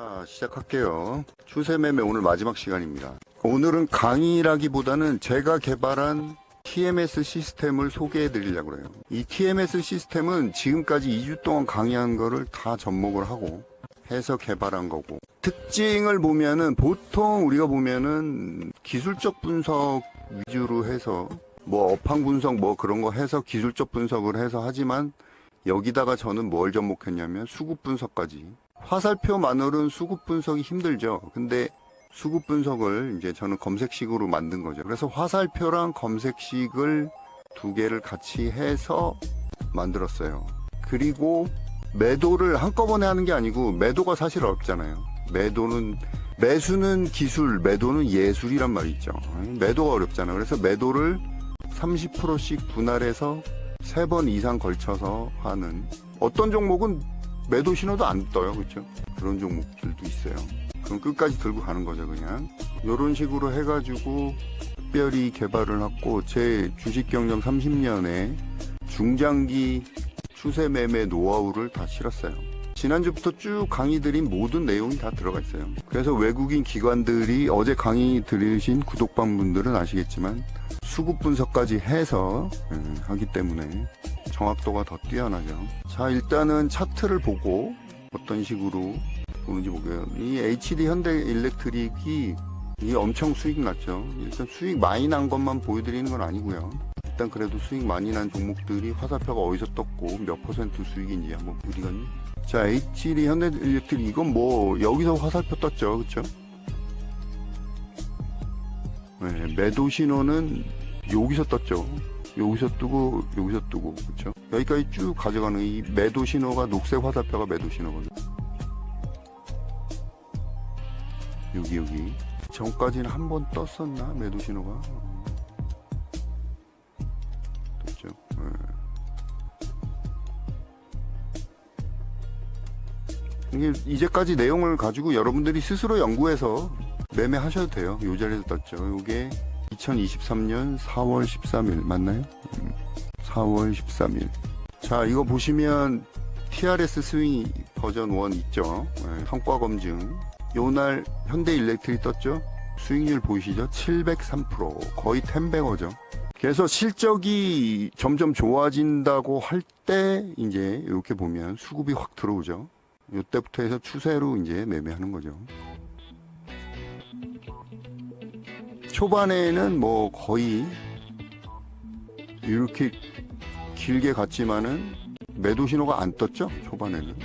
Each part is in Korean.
자, 시작할게요. 추세 매매 오늘 마지막 시간입니다. 오늘은 강의라기보다는 제가 개발한 TMS 시스템을 소개해 드리려고 그래요. 이 TMS 시스템은 지금까지 2주 동안 강의한 거를 다 접목을 하고 해서 개발한 거고 특징을 보면은 보통 우리가 보면은 기술적 분석 위주로 해서 뭐 업황 분석 뭐 그런 거 해서 기술적 분석을 해서 하지만 여기다가 저는 뭘 접목했냐면 수급 분석까지 화살표만으로는 수급 분석이 힘들죠. 근데 수급 분석을 이제 저는 검색식으로 만든 거죠. 그래서 화살표랑 검색식을 두 개를 같이 해서 만들었어요. 그리고 매도를 한꺼번에 하는 게 아니고 매도가 사실 어렵잖아요. 매도는 매수는 기술, 매도는 예술이란 말이 있죠. 매도가 어렵잖아요. 그래서 매도를 30%씩 분할해서 세 번 이상 걸쳐서 하는 어떤 종목은 매도 신호도 안 떠요. 그렇죠? 그런 종목들도 있어요. 그럼 끝까지 들고 가는 거죠, 그냥. 이런 식으로 해가지고 특별히 개발을 했고 제 주식 경력 30년에 중장기 추세 매매 노하우를 다 실었어요. 지난주부터 쭉 강의 드린 모든 내용이 다 들어가 있어요. 그래서 외국인 기관들이 어제 강의 들으신 구독방 분들은 아시겠지만 수급 분석까지 해서 음, 하기 때문에 정확도가 더 뛰어나죠. 자, 일단은 차트를 보고 어떤 식으로 보는지 보게요. 이 HD 현대 일렉트릭이 이 엄청 수익 났죠. 일단 수익 많이 난 것만 보여드리는 건 아니고요. 일단 그래도 수익 많이 난 종목들이 화살표가 어디서 떴고 몇 퍼센트 수익인지 한번 보리겠니? 자, HD 현대 일렉트릭 이건 뭐 여기서 화살표 떴죠, 그렇죠? 네, 매도 신호는 여기서 떴죠. 여기서 뜨고 여기서 뜨고 그렇죠? 여기까지 쭉 가져가는 이 매도 신호가 녹색 화살표가 매도 신호거든요. 여기 여기 전까지는 한 번 떴었나 매도 신호가 떴죠. 네. 이게 이제까지 내용을 가지고 여러분들이 스스로 연구해서 매매하셔도 돼요. 요 자리에서 떴죠. 이게 2023년 4월 13일 맞나요? 음, 4월 13일. 자, 이거 보시면 TRS 스윙 버전 1 있죠. 네, 성과 검증. 요 날 현대 일렉트릭 떴죠. 수익률 보이시죠? 703% 거의 10배거죠. 그래서 실적이 점점 좋아진다고 할 때 이제 이렇게 보면 수급이 확 들어오죠. 요때부터 해서 추세로 이제 매매하는 거죠. 초반에는 뭐 거의 이렇게 길게 갔지만은 매도 신호가 안 떴죠 초반에는.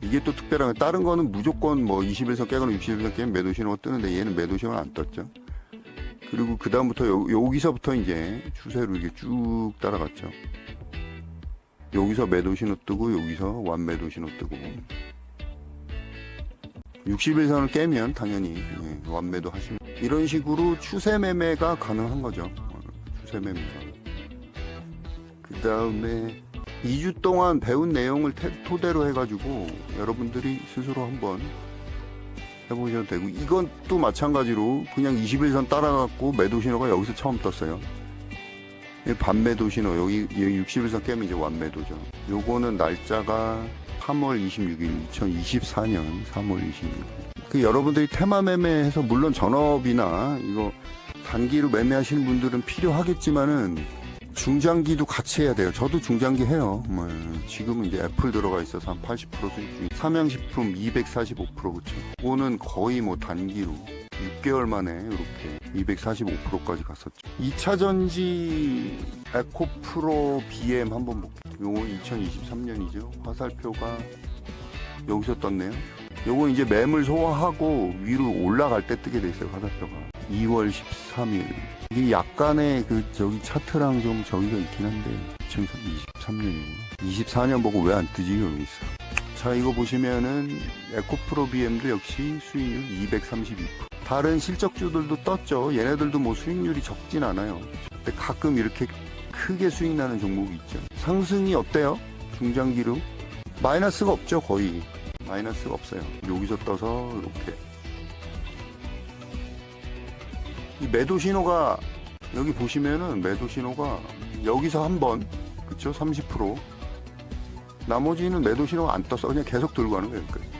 이게 또 특별한 거 다른 거는 무조건 뭐 20에서 깨거나 60에서 깨면 매도 신호가 뜨는데 얘는 매도 신호가 안 떴죠. 그리고 그 다음부터 여기서부터 이제 추세로 이게 쭉 따라갔죠. 여기서 매도 신호 뜨고 여기서 완매도 신호 뜨고. 60일선을 깨면 당연히 예, 완매도 하시면 이런 식으로 추세 매매가 가능한 거죠. 어, 추세 매매가. 그 다음에 2주 동안 배운 내용을 태- 토대로 해가지고 여러분들이 스스로 한번 해보셔도 되고 이건 또 마찬가지로 그냥 21선 따라갔고 매도 신호가 여기서 처음 떴어요. 이 반매도 신호 여기 61선 깨면 이제 완매도죠. 요거는 날짜가 3월 26일 2024년 3월 26일. 그 여러분들이 테마 매매해서 물론 전업이나 이거 단기로 매매하시는 분들은 필요하겠지만은 중장기도 같이 해야 돼요. 저도 중장기 해요. 뭐 지금은 이제 애플 들어가 있어서 한 80% 수익 중. 삼양식품 245% 그렇죠. 그거는 거의 뭐 단기로 6개월 만에 이렇게 245%까지 갔었죠. 2차 전지 에코프로 BM 한번 볼게요. 요거 2023년이죠. 화살표가 여기서 떴네요. 요거 이제 매물 소화하고 위로 올라갈 때 뜨게 돼 있어요. 화살표가. 2월 13일. 이게 약간의 그 저기 차트랑 좀 저기가 있긴 한데 2023년이구나. 24년 보고 왜 안 뜨지? 여기 있어. 자 이거 보시면은 에코프로 BM도 역시 수익률 232%. 다른 실적주들도 떴죠. 얘네들도 뭐 수익률이 적진 않아요. 근데 가끔 이렇게 크게 수익 나는 종목이 있죠. 상승이 어때요? 중장기로? 마이너스가 없죠, 거의. 마이너스가 없어요. 여기서 떠서 이렇게. 이 매도 신호가 여기 보시면은 매도 신호가 여기서 한 번, 그쵸? 30%. 나머지는 매도 신호가 안 떴어. 그냥 계속 들고 가는 거예요. 그러니까.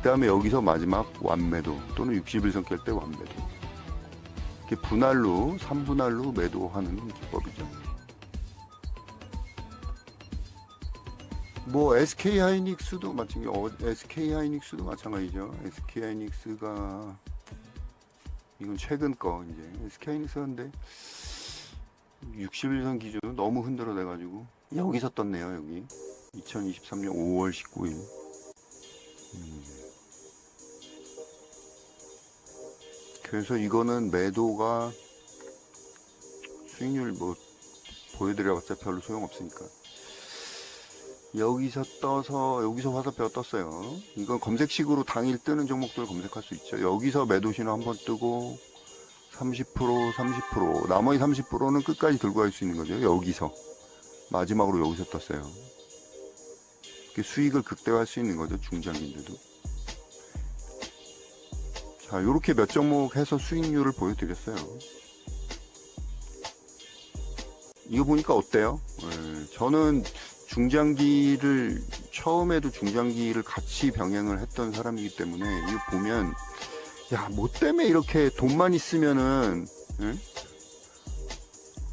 그 다음에 여기서 마지막 완매도 또는 60일선 깰 때 완매도. 이렇게 분할로, 3분할로 매도하는 기법이죠. 뭐 SK 하이닉스도 마찬가지, 어, SK 하이닉스도 마찬가지죠. SK 하이닉스가 이건 최근 거 이제 SK 하이닉스인데 60일선 기준으로 너무 흔들어 돼가지고 여기서 떴네요 여기 2023년 5월 19일. 음. 그래서 이거는 매도가 수익률 뭐 보여드려봤자 별로 소용없으니까. 여기서 떠서 여기서 화살표가 떴어요. 이건 검색식으로 당일 뜨는 종목들 검색할 수 있죠. 여기서 매도 신호 한번 뜨고 30% 30% 나머지 30%는 끝까지 들고 갈 수 있는 거죠. 여기서. 마지막으로 여기서 떴어요. 수익을 극대화할 수 있는 거죠 중장기인데도 자 이렇게 몇 종목 해서 수익률을 보여드렸어요 이거 보니까 어때요? 예, 저는 중장기를 처음에도 중장기를 같이 병행을 했던 사람이기 때문에 이거 보면 야 뭐 때문에 이렇게 돈만 있으면은 예?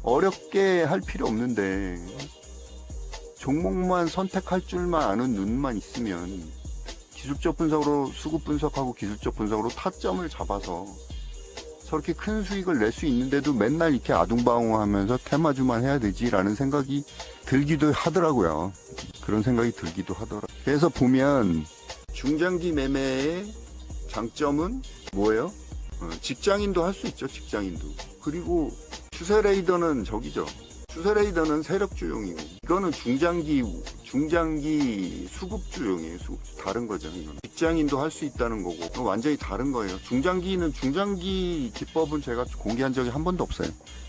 어렵게 할 필요 없는데 종목만 선택할 줄만 아는 눈만 있으면 기술적 분석으로 수급 분석하고 기술적 분석으로 타점을 잡아서 저렇게 큰 수익을 낼 수 있는데도 맨날 이렇게 아둥바둥하면서 테마주만 해야 되지라는 생각이 들기도 하더라고요. 그런 생각이 들기도 하더라. 그래서 보면 중장기 매매의 장점은 뭐예요? 어, 직장인도 할 수 있죠. 직장인도. 그리고 추세 레이더는 저기죠. 추세 레이더는 세력주용이고 이거는 중장기 중장기 수급주용이에요. 수급 다른 거죠. 이거는. 직장인도 할 수 있다는 거고 완전히 다른 거예요. 중장기는 중장기 기법은 제가 공개한 적이 한 번도 없어요.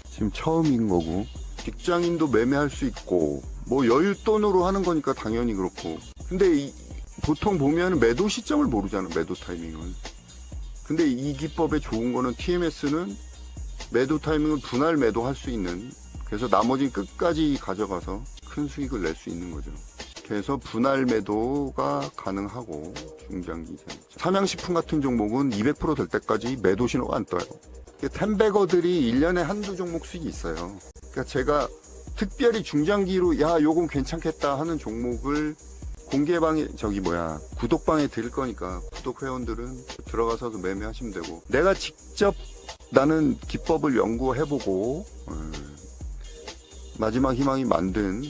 지금 처음인 거고 직장인도 매매할 수 있고 뭐 여윳돈으로 하는 거니까 당연히 그렇고 근데 이- 보통 보면 매도 시점을 모르잖아 매도 타이밍을 근데 이 기법의 좋은 거는 TMS는 매도 타이밍을 분할 매도할 수 있는 그래서 나머지는 끝까지 가져가서 큰 수익을 낼 수 있는 거죠. 그래서 분할 매도가 가능하고 중장기. 삼양식품 같은 종목은 200%될 때까지 매도 신호가 안 떠요. 텐베거들이 1년에 한두 종목 수익이 있어요. 그러니까 제가 특별히 중장기로 야 요건 괜찮겠다 하는 종목을 공개방에 저기 뭐야 구독방에 드릴 거니까 구독 회원들은 들어가서 매매하시면 되고 내가 직접 나는 기법을 연구해보고 어, 마지막 희망이 만든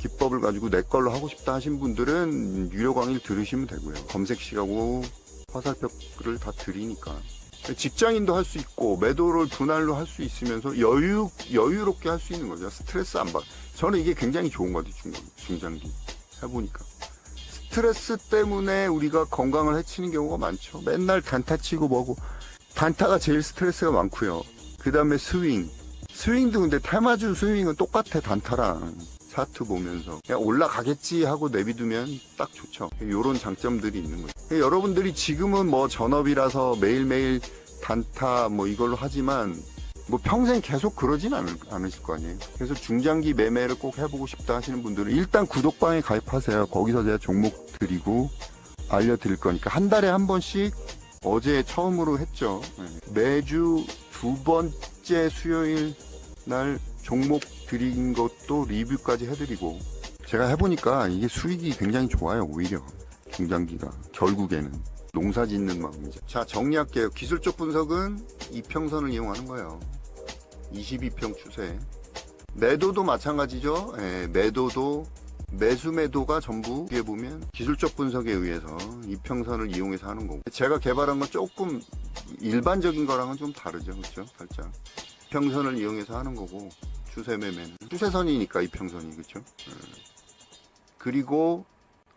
기법을 가지고 내 걸로 하고 싶다 하신 분들은 유료 강의를 들으시면 되고요 검색식하고 화살표를 다 드리니까 직장인도 할 수 있고 매도를 분할로 할 수 있으면서 여유 여유롭게 할 수 있는 거죠. 스트레스 안 받. 저는 이게 굉장히 좋은 것 같아요. 중장, 중장기 해보니까 스트레스 때문에 우리가 건강을 해치는 경우가 많죠. 맨날 단타 치고 뭐고 단타가 제일 스트레스가 많고요. 그 다음에 스윙. 스윙도 근데 테마주 스윙은 똑같아 단타랑 차트 보면서 그냥 올라가겠지 하고 내비두면 딱 좋죠. 이런 장점들이 있는 거죠. 그러니까 여러분들이 지금은 뭐 전업이라서 매일매일 단타 뭐 이걸로 하지만 뭐 평생 계속 그러진 않을, 않으실 거 아니에요. 그래서 중장기 매매를 꼭 해보고 싶다 하시는 분들은 일단 구독방에 가입하세요. 거기서 제가 종목 드리고 알려드릴 거니까 한 달에 한 번씩 어제 처음으로 했죠. 네. 매주 두 번 째 수요일 날 종목 드린 것도 리뷰까지 해드리고 제가 해보니까 이게 수익이 굉장히 좋아요 오히려. 중장기가. 결국에는. 농사 짓는 마음이죠. 자 정리할게요. 기술적 분석은 이평선을 이용하는 거예요. 22평 추세. 매도도 마찬가지죠. 예, 매도도 매수 매도가 전부 위에 보면 기술적 분석에 의해서 이평선을 이용해서 하는 거고. 제가 개발한 건 조금 일반적인 거랑은 좀 다르죠. 그렇죠? 살짝. 이평선을 이용해서 하는 거고 추세 매매는. 추세선이니까 이평선이. 그렇죠? 그리고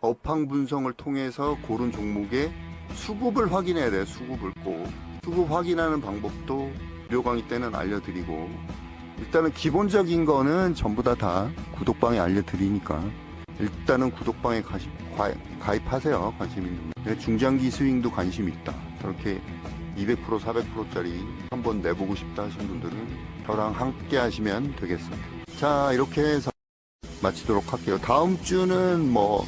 업황 분석을 통해서 고른 종목의 수급을 확인해야 돼요 수급을 꼭. 수급 확인하는 방법도 무료 강의 때는 알려드리고 일단은 기본적인 거는 전부 다다 구독방에 알려드리니까 일단은 구독방에 가시, 가, 가입하세요 관심 있는 분 중장기 스윙도 관심 있다. 저렇게 200% 400%짜리 한번 내보고 싶다 하시는 분들은 저랑 함께 하시면 되겠습니다. 자 이렇게 해서 마치도록 할게요. 다음 주는 뭐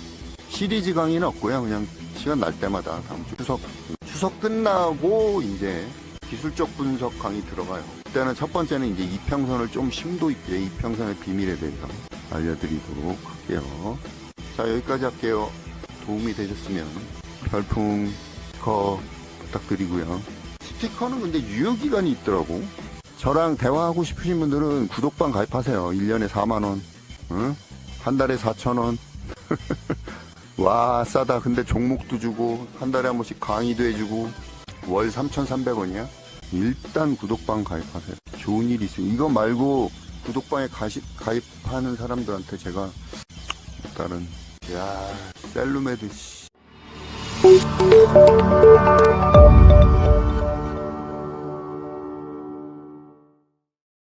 시리즈 강의는 없고요. 그냥 시간 날 때마다 다음 주. 추석 추석 끝나고 이제 기술적 분석 강의 들어가요. 그때는 첫 번째는 이제 이평선을 좀 심도 있게 이평선의 비밀에 대해서 알려드리도록 할게요. 자 여기까지 할게요. 도움이 되셨으면 별풍 스티커 부탁드리고요. 스티커는 근데 유효기간이 있더라고. 저랑 대화하고 싶으신 분들은 구독방 가입하세요. 1년에 4만원. 응? 한 달에 4천원. 와, 싸다. 근데 종목도 주고, 한 달에 한 번씩 강의도 해주고, 월 3,300원이야? 일단 구독방 가입하세요. 좋은 일이 있어요. 이거 말고 구독방에 가시, 가입하는 사람들한테 제가 다른, 야 셀루메드, 씨.